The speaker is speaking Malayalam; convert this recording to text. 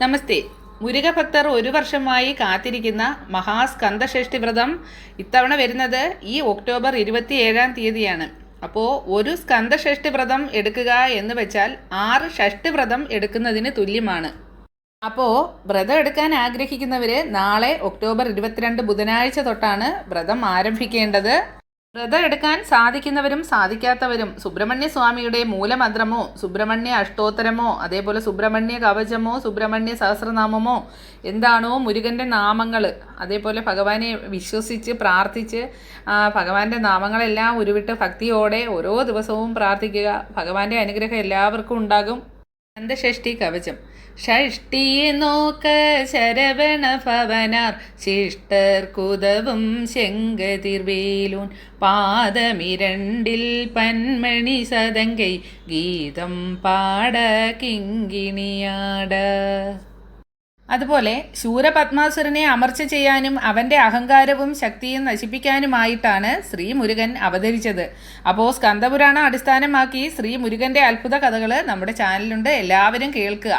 നമസ്തേ. മുരുകഭക്തർ ഒരു വർഷമായി കാത്തിരിക്കുന്ന മഹാസ്കന്ധഷ്ഠി വ്രതം ഇത്തവണ വരുന്നത് ഈ ഒക്ടോബർ ഇരുപത്തി ഏഴാം തീയതിയാണ്. അപ്പോൾ ഒരു സ്കന്ധഷ്ഠി വ്രതം എടുക്കുക എന്ന് വെച്ചാൽ ആറ് ഷഷ്ടി വ്രതം എടുക്കുന്നതിന് തുല്യമാണ്. അപ്പോൾ വ്രതം എടുക്കാൻ ആഗ്രഹിക്കുന്നവർ നാളെ ഒക്ടോബർ ഇരുപത്തിരണ്ട് ബുധനാഴ്ച തൊട്ടാണ് വ്രതം ആരംഭിക്കേണ്ടത്. വ്രതം എടുക്കാൻ സാധിക്കുന്നവരും സാധിക്കാത്തവരും സുബ്രഹ്മണ്യ സ്വാമിയുടെ മൂലമന്ത്രമോ സുബ്രഹ്മണ്യ അഷ്ടോത്തരമോ അതേപോലെ സുബ്രഹ്മണ്യ കവചമോ സുബ്രഹ്മണ്യ സഹസ്രനാമമോ എന്താണോ മുരുകന്റെ നാമങ്ങൾ അതേപോലെ ഭഗവാനെ വിശ്വസിച്ച് പ്രാർത്ഥിച്ച് ഭഗവാന്റെ നാമങ്ങളെല്ലാം ഉരുവിട്ട് ഭക്തിയോടെ ഓരോ ദിവസവും പ്രാർത്ഥിക്കുക. ഭഗവാന്റെ അനുഗ്രഹം എല്ലാവർക്കും ഉണ്ടാകും. സ്കന്ദഷഷ്ടി കവചം. ഷഷ്ടിയെ നോക്ക ശരവണ ഭവനാർ. ശിഷ്ടർ കുതവും ശങ്കതിർവേലൂൻ പാദമിരണ്ടിൽ പന്മണി സതങ്കൈ ഗീതം പാട കിങ്കിണിയാട. അതുപോലെ ശൂരപത്മാസുരനെ അമർച്ച ചെയ്യാനും അവന്റെ അഹങ്കാരവും ശക്തിയും നശിപ്പിക്കാനുമായിട്ടാണ് ശ്രീ മുരുകൻ അവതരിച്ചത്. അപ്പോൾ സ്കന്ദപുരാണം അടിസ്ഥാനമാക്കി ശ്രീ മുരുകന്റെ അത്ഭുത കഥകൾ നമ്മുടെ ചാനലിലുണ്ട്. എല്ലാവരും കേൾക്കുക.